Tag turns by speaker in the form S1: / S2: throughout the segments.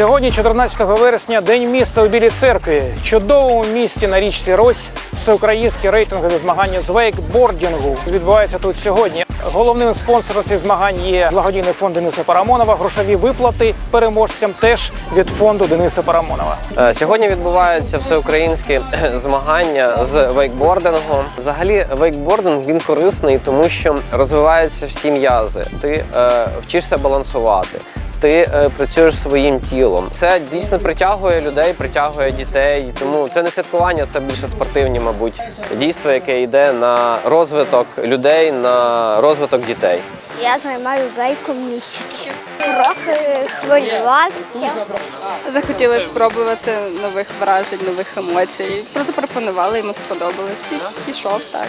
S1: Сьогодні, 14 вересня, день міста у Білій церкві. Чудовому місті на річці Рось. Всеукраїнські рейтингові змагання з вейкбордінгу відбуваються тут сьогодні. Головним спонсором цих змагань є благодійний фонд Дениса Парамонова. Грошові виплати переможцям теж від фонду Дениса Парамонова.
S2: Е, Сьогодні відбуваються всеукраїнські змагання з вейкбордингу. Взагалі, вейкбординг він корисний, тому що розвиваються всі м'язи. Ти е, вчишся балансувати. Ти е, працюєш своїм тілом. Це дійсно притягує людей, притягує дітей. Тому це не святкування, це більше спортивні, мабуть, дійство, яке йде на розвиток людей, на розвиток дітей.
S3: Я займаю вейком місяць. Трохи хвилювався.
S4: Захотіли спробувати нових вражень, нових емоцій. Запропонували, йому сподобалось. І пішов так.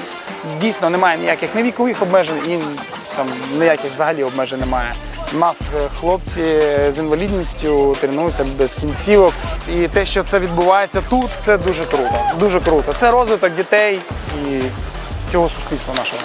S1: Дійсно немає ніяких не вікових обмежень і там ніяких взагалі обмежень немає. У нас е, хлопці з інвалідністю тренуються без кінцівок. І те, що це відбувається тут, це дуже круто. Дуже круто. Це розвиток дітей і всього суспільства нашого.